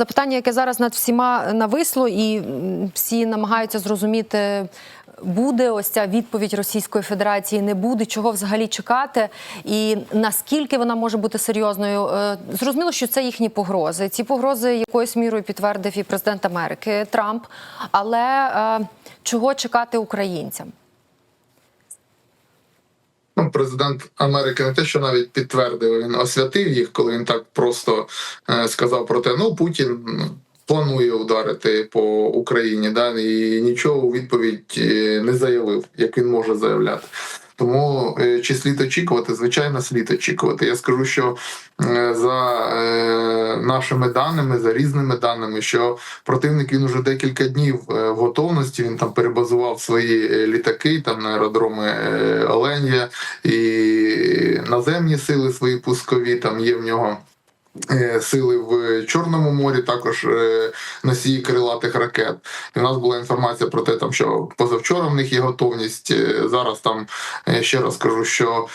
Запитання, яке зараз над всіма нависло, і всі намагаються зрозуміти, буде ось ця відповідь Російської Федерації, не буде, чого взагалі чекати, і наскільки вона може бути серйозною. Е, Зрозуміло, що це їхні погрози. Ці погрози якоюсь мірою підтвердив і президент Америки Трамп. Але е, чого чекати українцям? Президент Америки не те, що навіть підтвердив, він освятив їх, коли він так просто е, сказав про те, ну Путін ну, планує ударити по Україні, да, і нічого у відповідь е, не заявив, як він може заявляти. Тому е, чи слід очікувати? Звичайно, слід очікувати. Я скажу, що е, за е, нашими даними, за різними даними, що противник він уже декілька днів в готовності. Він там перебазував свої літаки там на аеродроми Оленя і наземні сили свої пускові. Там є в нього. Е, Сили в Чорному морі, також е, носії крилатих ракет. І в нас була інформація про те, там що позавчора в них є готовність. Е, Зараз там ще раз кажу, що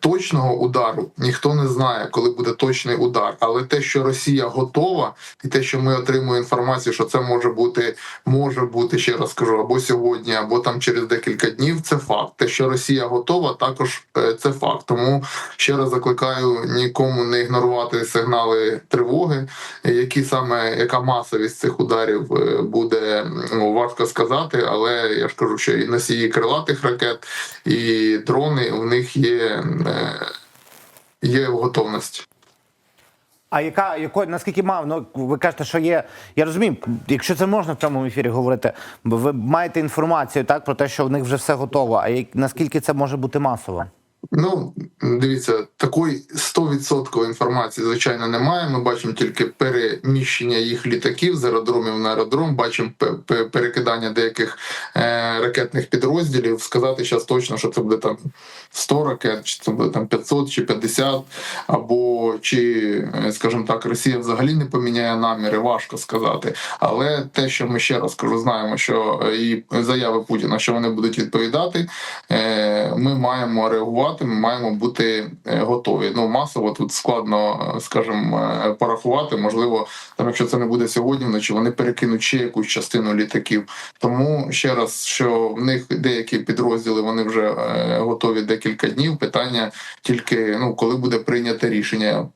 точного удару ніхто не знає, коли буде точний удар. Але те, що Росія готова, і те, що ми отримуємо інформацію, що це може бути, може бути ще раз кажу, або сьогодні, або там через декілька днів. Це факт. Те, що Росія готова, також це факт. Тому ще раз закликаю нікому не ігнорувати сигнали тривоги, які саме яка масовість цих ударів е, буде ну, важко сказати, але я ж кажу, що і носії крилатих ракет, і дрони у них є, е, є в готовності. А яка якої наскільки мав? Ну ви кажете, що є. Я розумію, якщо це можна в цьому ефірі говорити, бо ви маєте інформацію так про те, що в них вже все готово. А як наскільки це може бути масово? Ну, дивіться, такої 100% інформації, звичайно, немає. Ми бачимо тільки переміщення їх літаків з аеродромів на аеродром, бачимо пе- пе- перекидання деяких е, ракетних підрозділів. Сказати зараз точно, що це буде там 100 ракет, чи це буде там 500 чи 50, або чи, е, скажімо так, Росія взагалі не поміняє наміри, важко сказати. Але те, що ми ще раз кажу, знаємо, що е, і заяви Путіна, що вони будуть відповідати, е, ми маємо реагувати, ми маємо бути е, готові. Ну масово тут складно, е, скажімо, е, порахувати. Можливо, там, якщо це не буде сьогодні, вночі вони перекинуть ще якусь частину літаків. Тому ще раз, що в них деякі підрозділи вони вже готові декілька днів. Питання тільки ну коли буде прийнято рішення.